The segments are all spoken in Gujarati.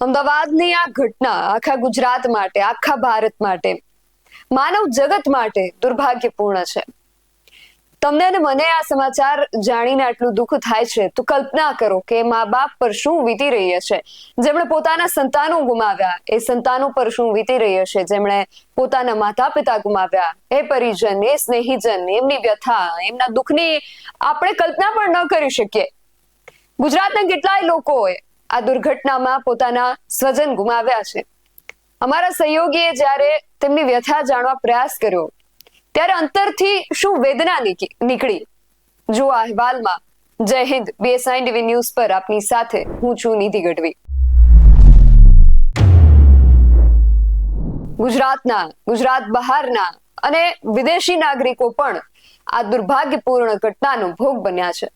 અમદાવાદની આ ઘટના આખા ગુજરાત માટે, આખા ભારત માટે, માનવ જગત માટે દુર્ભાગ્યપૂર્ણ છે. તમને અને મને આ સમાચાર જાણીને આટલું દુઃખ થાય છે, તો કલ્પના કરો કે મા બાપ પર શું વીતી રહી છે. જેમણે પોતાના સંતાનો ગુમાવ્યા, એ સંતાનો પર શું વીતી રહી છે? જેમણે પોતાના માતા પિતા ગુમાવ્યા, એ પરિજન, એ સ્નેહીજન, એમની વ્યથા, એમના દુઃખની આપણે કલ્પના પણ ન કરી શકીએ. ગુજરાતના કેટલાય લોકોએ આ દુર્ઘટનામાં પોતાના સ્વજન ગુમાવ્યા છે. અમારા સહયોગીએ જ્યારે તેમની વ્યથા જાણવા પ્રયાસ કર્યો, ત્યારે અંતરથી શું વેદના નીકળી? જો આ અહેવાલમાં જય હિન્દ, બીએસઆઈ ટીવી ન્યૂઝ પર આપની સાથે હું છું નિધિ ગઢવી. ગુજરાતના, ગુજરાત બહારના અને વિદેશી નાગરિકો પણ આ દુર્ભાગ્યપૂર્ણ ઘટનાનો ભોગ બન્યા છે.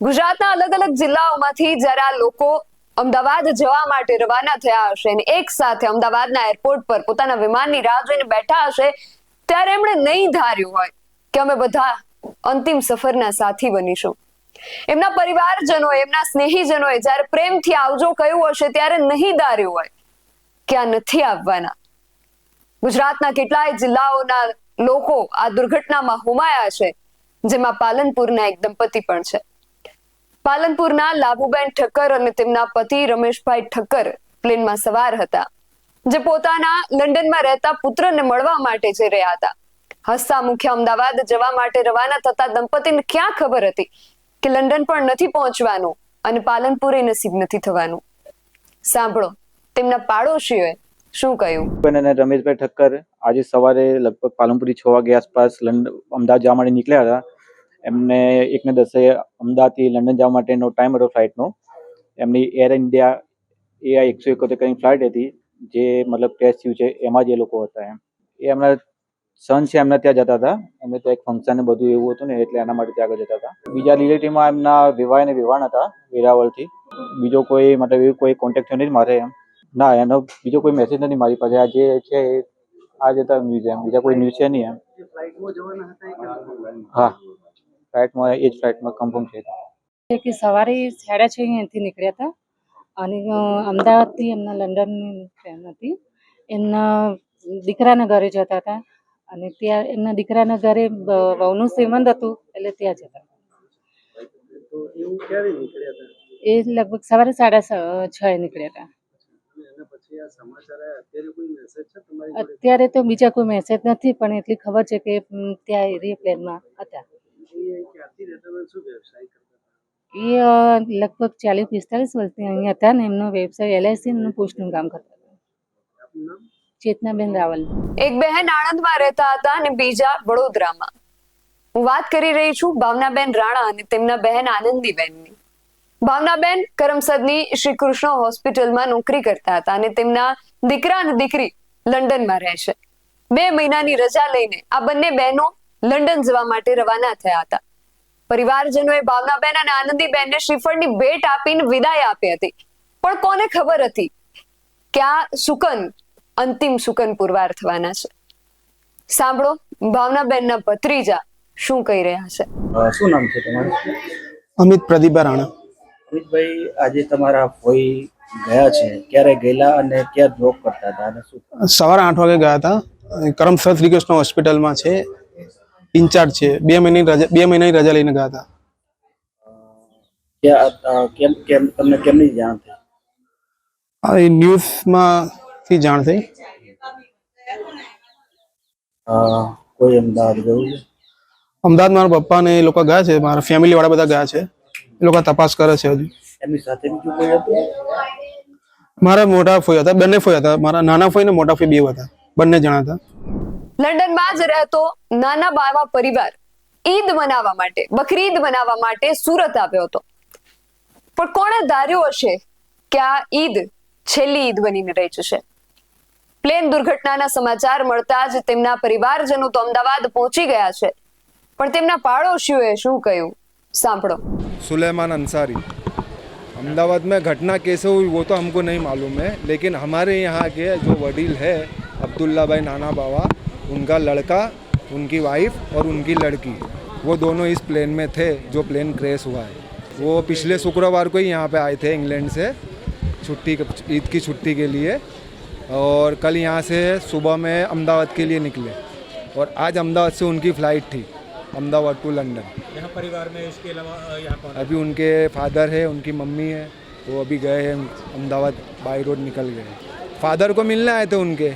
ગુજરાતના અલગ અલગ જિલ્લાઓમાંથી જ્યારે આ લોકો અમદાવાદ જવા માટે રવાના થયા હશે અને એક સાથે અમદાવાદના એરપોર્ટ પર પોતાના વિમાનની રાહ જોઈને બેઠા હશે, ત્યારે એમણે નહીં ધાર્યું હોય કે અમે બધા અંતિમ સફરના સાથી બનીશું. એમના પરિવારજનો એમના સ્નેહીજનોએ જ્યારે પ્રેમથી આવજો કહ્યું હશે, ત્યારે નહીં ધાર્યું હોય કે આ નથી આવવાના. ગુજરાતના કેટલાય જિલ્લાઓના લોકો આ દુર્ઘટનામાં હોમાયા છે, જેમાં પાલનપુરના એક દંપતી પણ છે. પાલનપુરના લાભુબેન ઠક્કર અને તેમના પતિ રમેશભાઈ ઠક્કર પ્લેનમાં સવાર હતા, જે પોતાના લંડનમાં રહેતા પુત્રને મળવા માટે જઈ રહ્યા હતા. હસતા મુખ્ય અમદાવાદ જવા માટે રવાના થતા દંપતીને ક્યાં ખબર હતી કે લંડન પણ નથી પહોંચવાનું અને પાલનપુરે નસીબ નથી થવાનું? સાંભળો, તેમના પાડોશીઓએ શું કહ્યું? અને રમેશભાઈ ઠક્કર આજે સવારે લગભગ પાલનપુરી છ વાગે આસપાસ લંડન અમદાવાદ જવા માટે નીકળ્યા હતા. એમને એકને દસે અમદાવાદથી લંડન જવા માટેનો ટાઈમ હતો ફ્લાઇટનો એમની એર ઇન્ડિયા એ આ એકસો એકોતેર કરીને ફ્લાઇટ હતી, જે મતલબ ક્રેશ થયું છે, એમાં જ એ લોકો હતા એમ. એ એમના સન છે, એમના ત્યાં જતા હતા. એમને ત્યાં એક ફંક્શન ને બધું એવું હતું ને, એટલે એના માટે ત્યાં આગળ જતા હતા. બીજા રિલેટિવમાં એમના વિવાહ અને વિવાહ હતા વેરાવળથી. બીજો કોઈ મતલબ એવું કોઈ કોન્ટેક્ટ થયો નથી મારે એમ. ના, એનો બીજો કોઈ મેસેજ નથી મારી પાસે. આ જે છે એ આ જતા ન્યૂઝ એમ. બીજા કોઈ ન્યૂઝ છે નહીં એમ. હા. ફ્લાઇટમાં એ જ ફ્લાઇટમાં કન્ફર્મ છે કે સવારે સાડા છ અહીંયાથી નીકળ્યા હતા. અને અમદાવાદથી એમના લંડનની ટ્રેન હતી. એમના દીકરાના ઘરે જતા હતા. અને ત્યાં એમના દીકરાના ઘરે વહુનું શ્રીમંત હતું એટલે ત્યાં જતા હતા. તો એવું ક્યારે નીકળ્યા હતા? એ લગભગ સવારે સાડા છ એ નીકળ્યા હતા. અને એના પછી આ સમાચાર આવ્યા? અત્યારે કોઈ મેસેજ છે તમારી જોડે? અત્યારે તો બીજા કોઈ મેસેજ નથી પણ એટલી ખબર છે કે ત્યાં એરિયા પ્લેનમાં હતા. એ લગભગ ચાલીસ પિસ્તાલીસ વર્ષથી અહીંયા હતા ને એમનો વ્યવસાય એલઆઈસી નું પોસ્ટનું કામ કરતા હતા. ચેતનાબેન રાવલ. એક બહેન આણંદમાં રહેતા હતા અને બીજા વડોદરામાં. હું વાત કરી રહી છું ભાવનાબેન રાણા અને તેમના બહેન આનંદીબેનની. ભાવનાબેન કરમસદની શ્રી કૃષ્ણ હોસ્પિટલમાં નોકરી કરતા હતા અને તેમના દીકરા અને દીકરી લંડનમાં રહે છે. બે મહિનાની રજા લઈને આ બંને બહેનો લંડન જવા માટે રવાના થયા હતા. પરિવારજનોએ ભાવનાબેન અને આનંદીબેનને શ્રીફળની ભેટ આપીને વિદાય આપી હતી. પણ કોને ખબર હતી કે આ સુકન અંતિમ સુકન પુરવાર થવાના છે? સાંભળો ભાવનાબેનના ભત્રીજા શું કહી રહ્યા છે? શું નામ છે તમારું? અમિત પ્રદીપા રાણા. અમિતભાઈ આજે તમારા ફોઈ ગયા છે. ક્યારે ગયેલા અને ક્યાં જોબ કરતા હતા અને શું? સવારે આઠ વાગે ગયા હતા. કરમ શ્રી કૃષ્ણ હોસ્પિટલમાં છે. ઇન્ચાર્જ છે. બે મહિનાની રજા બે મહિનાની રજા લઈને ગયા હતા. કેમ કેમ તમને કેમની જાણ થઈ? આ એ ન્યૂઝમાંથી જાણ થઈ. અ, કોઈ અમદાવાદ ગયું છે? અમદાવાદ મારા પપ્પા ને એ લોકો ગયા છે મારા ફેમિલી વાળા બધા ગયા છે. એ લોકો તપાસ કરે છે હજુ. એમની સાથે બીજું કોઈ હતું? મારા મોટા ફોઈ હતા બંને ફોઈ હતા. મારા નાના ફોઈ ને મોટા ફોઈ બે હતા બંને જણા હતા. લંડનમાં જ રહેતો નાના બાવા પરિવાર ઈદ મનાવવા માટે બકરી ઈદ મનાવવા માટે સુરત આવ્યો હતો પણ કોણે ધાર્યું હશે કે આ ઈદ છેલ્લી ઈદ બનીને રહી જશે પ્લેન દુર્ઘટનાના સમાચાર મળતા જ તેમના પરિવારજનો તો અમદાવાદ પહોંચી ગયા છે પણ તેમના પાડોશીઓએ શું કહ્યું સાંભળો सुलेमान अंसारी अहमदाबाद में घटना कैसे हुई वो तो हमको नहीं मालूम है लेकिन हमारे यहाँ के जो वडील है अब्दुल्ला भाई नाना बाबा उनका लड़का उनकी वाइफ और उनकी लड़की वो दोनों इस प्लेन में थे जो प्लेन क्रेश हुआ है। वो पिछले शुक्रवार को ही यहाँ पे आए थे इंग्लैंड से छुट्टी ईद की छुट्टी के लिए। और कल यहाँ से सुबह में अहमदाबाद के लिए निकले। और आज अहमदाबाद से उनकी फ़्लाइट थी अहमदाबाद टू लंदन यहाँ परिवार में इसके अलावा यहाँ अभी उनके फादर है उनकी मम्मी है वो अभी गए हैं अहमदाबाद बाई रोड निकल गए। फादर को मिलने आए थे उनके।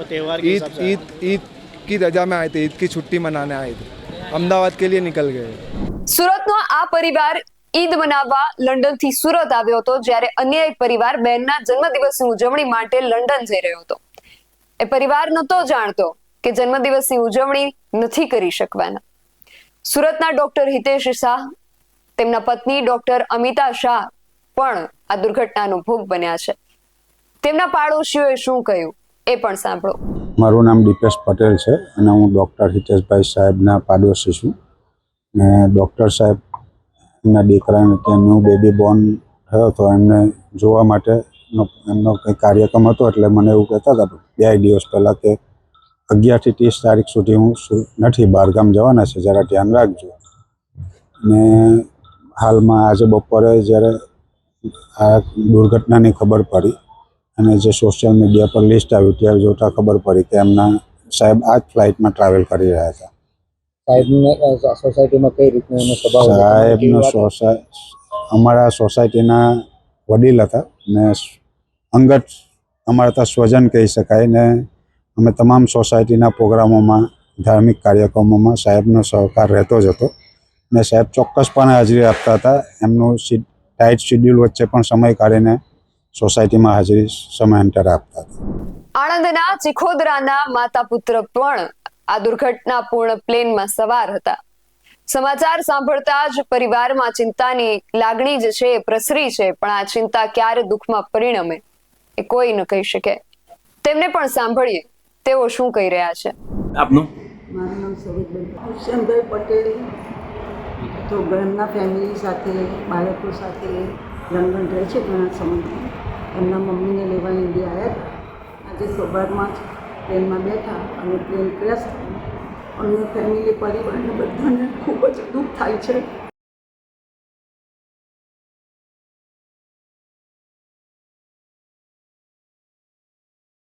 ईद हिसाब से ईद ईद की रजा में आए थे ईद की छुट्टी मनाने आए थे अहमदाबाद के लिए निकल गए સુરતનો આ પરિવાર ઈદ મનાવવા લંડનથી સુરત આવ્યો હતો જ્યારે અન્ય એક પરિવાર બહેનના જન્મદિવસની ઉજવણી માટે લંડન જઈ રહ્યો હતો એ પરિવાર નહોતો જાણતો કે જન્મદિવસની ઉજવણી નથી કરી શકવાના સુરતના ડોક્ટર હિતેશ શાહ તેમના પત્ની ડોક્ટર અમિતા શાહ પણ આ દુર્ઘટનાનો ભોગ બન્યા છે તેમના પાડોશીઓએ શું કહ્યું એ પણ સાંભળો. મારું નામ દીપેશ પટેલ છે અને હું ડૉક્ટર હિતેશભાઈ સાહેબના પાડોશી છું. ને ડૉક્ટર સાહેબ, એમના દીકરાને ત્યાં ન્યૂ બેબી બોર્ન થયો હતો. એમને જોવા માટે એમનો કંઈ કાર્યક્રમ હતો એટલે મને એવું કહેતા હતા, બે દિવસ પહેલાં કે અગિયારથી ત્રીસ તારીખ સુધી હું નથી, બહારગામ જવાના છે, જરા ધ્યાન રાખજો. ને હાલમાં આજે બપોરે જ્યારે આ દુર્ઘટનાની ખબર પડી અને જે સોશિયલ મીડિયા પર લિસ્ટ આવ્યું ત્યારે જોતા ખબર પડી કે એમના સાહેબ આ જ ફ્લાઇટમાં ટ્રાવેલ કરી રહ્યા હતા. સાહેબને સોસાયટીમાં કઈ રીતનો એનો સ્વભાવ સાહેબનો સોસાય અમારા સોસાયટીના વડીલ હતા. ને અંગત અમારા ત્યાં સ્વજન કહી શકાય ને અમે તમામ સોસાયટીના પ્રોગ્રામોમાં ધાર્મિક કાર્યક્રમોમાં સાહેબનો સહકાર રહેતો જ હતો. ને સાહેબ ચોક્કસપણે હાજરી આપતા હતા. એમનું ટાઈટ શિડ્યુલ વચ્ચે પણ સમય કાઢીને સોસાયટીમાં હાજરી સમયાંતરે આપતા હતા. આણંદના ચિખોદરાના માતા પુત્ર પણ આ દુર્ઘટનાપૂર્ણ પ્લેનમાં સવાર હતા. સમાચાર સાંભળતા જ પરિવારમાં ચિંતાની લાગણી જે છે એ પ્રસરી છે પણ આ ચિંતા ક્યારે દુઃખમાં પરિણમે એ કોઈ ન કહી શકે. તેમને પણ સાંભળીએ તેઓ શું કહી રહ્યા છે? આપનું? મારું નામ સૌરભભાઈ હુસેનભાઈ પટેલ તો ઘરના ફેમિલી સાથે બાળકો સાથે લંડન રહે છે ઘણા સમયથી. એમના મમ્મીને લેવા ઇન્ડિયા આવ્યા આજે સવારમાં જ પ્લેનમાં બેઠા અને પ્લેન ક્રેશ. અને ફેમિલી પરિવારને બધાને ખૂબ જ દુઃખ થાય છે.